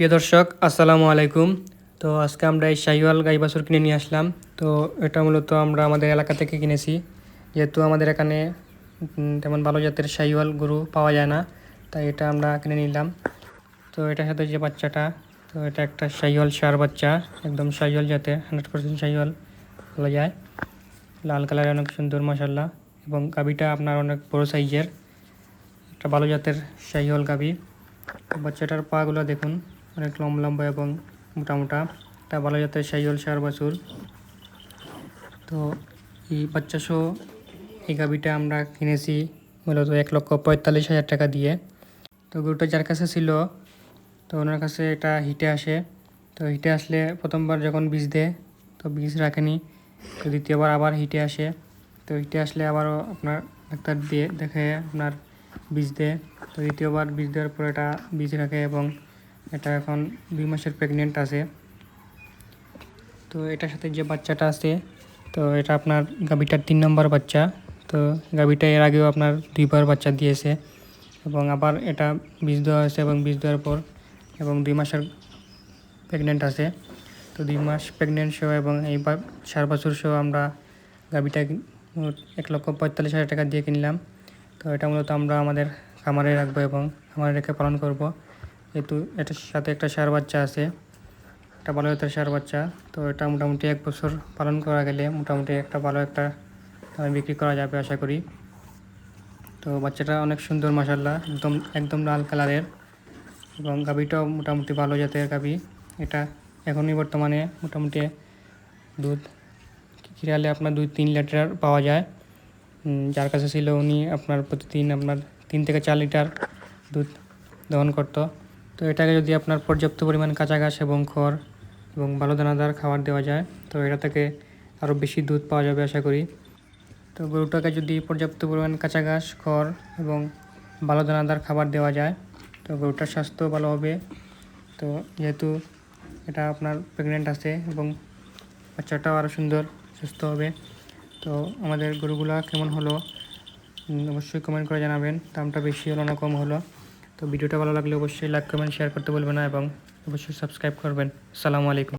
প্রিয় দর্শক, আসসালামু আলাইকুম। তো আজকে আমরা এই শাহিওয়াল গাই বাছুর কিনে নিয়ে আসলাম। তো এটা মূলত আমরা আমাদের এলাকা থেকে কিনেছি। যেহেতু আমাদের এখানে তেমন ভালো জাতের শাহিওয়াল গরু পাওয়া যায় না, তাই এটা আমরা কিনে নিলাম। তো এটার সাথে যে বাচ্চাটা, তো এটা একটা শাহিওয়াল সার বাচ্চা, একদম শাহিওয়াল জাতের, হান্ড্রেড পার্সেন্ট শাহিওয়াল বলা যায়। লাল কালারের অনেক সুন্দর মশাল্লা এবং গাবিটা আপনার অনেক বড় সাইজের। একটা ভালো জাতের শাহিওয়াল গাবি বাচ্চাটার পাগুলো দেখুন। অনেক লম্বা লম্বা এবং মোটা মোটা একটা ভালো জাতের শাহিওয়াল সার বাছুর। তো এই বাচ্চা সহ এই গাবিটা আমরা কিনেছি মূলত এক লক্ষ পঁয়তাল্লিশ হাজার টাকা দিয়ে। তো গরুটা যার কাছে ছিল, তো ওনার কাছে এটা হিটে আসে। তো হিটে আসলে প্রথমবার যখন বীজ দেয় তো বীজ রাখেনি, তো দ্বিতীয়বার আবার হিটে আসে। তো হিটে আসলে আবারও আপনার ডাক্তার দিয়ে দেখে আপনার বীজ দেয় তো দ্বিতীয়বার বীজ দেওয়ার পর এটা বীজ রাখে এবং এটা এখন দুই মাসের প্রেগনেন্ট আছে। তো এটার সাথে যে বাচ্চাটা আছে, তো এটা আপনার গাভিটার তিন নম্বর বাচ্চা। তো গাভিটা এর আগেও আপনার দুইবার বাচ্চা দিয়েছে এবং আবার এটা বীজ দেওয়া হয়েছে এবং বীজ দেওয়ার পর এবং দুই মাসের প্রেগনেন্ট আছে। তো দুই মাস প্রেগনেন্ট সহ এবং এই চার বছর সহ আমরা গাভিটা এক লক্ষ পঁয়তাল্লিশ হাজার টাকা দিয়ে কিনলাম। তো এটা মূলত আমরা আমাদের খামারে রাখব এবং খামারে রেখে পালন করব। যেহেতু এটার সাথে একটা সার বাচ্চা আছে। একটা ভালো জাতের সার বাচ্চা। তো এটা মোটামুটি এক বছর পালন করা গেলে মোটামুটি একটা ভালো একটা দামে বিক্রি করা যাবে আশা করি। তো বাচ্চাটা অনেক সুন্দর মাসাল্লাহ একদম একদম লাল কালারের। এবং গাভিটাও মোটামুটি ভালো জাতের গাভি। এটা এখনই বর্তমানে মোটামুটি দুধ কিরালে আপনার দুই তিন লিটার পাওয়া যায়। যার কাছে ছিল উনি আপনার প্রতিদিন আপনার তিন থেকে চার লিটার দুধ দহন করতো। তো এটাকে যদি আপনার পর্যাপ্ত পরিমাণ কাঁচা ঘাস এবং খড় এবং ভালো দানাদার খাবার দেওয়া যায়, তো এটা থেকে আরও বেশি দুধ পাওয়া যাবে আশা করি। তো গরুটাকে যদি পর্যাপ্ত পরিমাণ কাঁচা ঘাস, খড় এবং ভালো দানাদার খাবার দেওয়া যায়, তো গরুটার স্বাস্থ্য ভালো হবে। তো যেহেতু এটা আপনার প্রেগনেন্ট আছে এবং বাচ্চাটাও আরও সুন্দর, সুস্থ হবে, তো আমাদের গরুগুলা কেমন হলো? অবশ্যই কমেন্ট করে জানাবেন। দামটা বেশি হলো না কম হলো? তো ভিডিওটা ভালো লাগলে অবশ্যই লাইক কমেন্ট শেয়ার করতে বলবেন না এবং অবশ্যই সাবস্ক্রাইব করবেন। আসসালামু আলাইকুম।